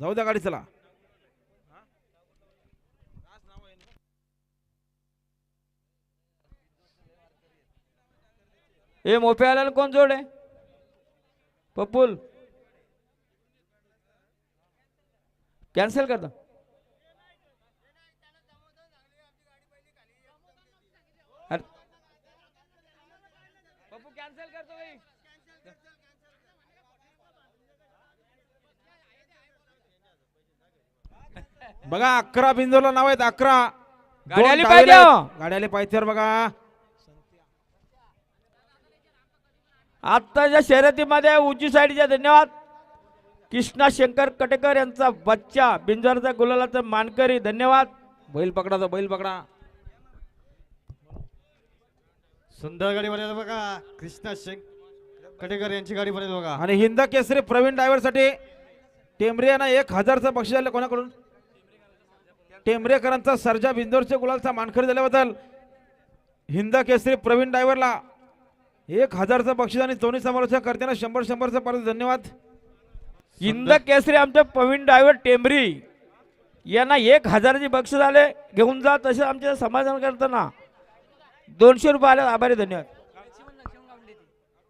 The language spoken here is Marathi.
जाऊ द्या गाडी चला. ए मोफे आल्याला कोण जोड? आहे पप्पूल कॅन्सल करता अरे. पप्पू कॅन्सल करतो बघा अकरा बिंदूला नाव आहेत अकरा. गाडी दोन आली डावीला पाहिजे. आहेत. हो. गाडी आली पाहिजे बघा. आत्ताच्या शर्यतीमध्ये उजवी साईडच्या धन्यवाद. कृष्णा शंकर कटेकर यांचा बच्चा बिंजरचा गुलालाचा मानकरी धन्यवाद. बैल पकडा तो बैल पकडा. सुंदर गाडी बनवली बघा. कृष्णा शेंग कटेकर यांची गाडी बनवली बघा. आणि हिंद केसरी प्रवीण ड्रायव्हरसाठी टेंबरे यांना एक हजारचं बक्षीस आलं कोणाकडून? टेंबरेकरांचा सर्जा बिंदोरचे गुलालचा मानकरी झाल्याबद्दल हिंद केसरी प्रवीण डायव्हरला एक हजारचं बक्षीस आणि दोन्ही समालोचक करताना शंभर शंभरचं परत धन्यवाद. हिंद केसरी आमचे प्रवीण डायव्हर टेंबरी यांना एक हजाराची बक्षीस आले घेऊन जा तसेच आमच्या समाधान करताना दोनशे रुपये आले. आभारी धन्यवाद.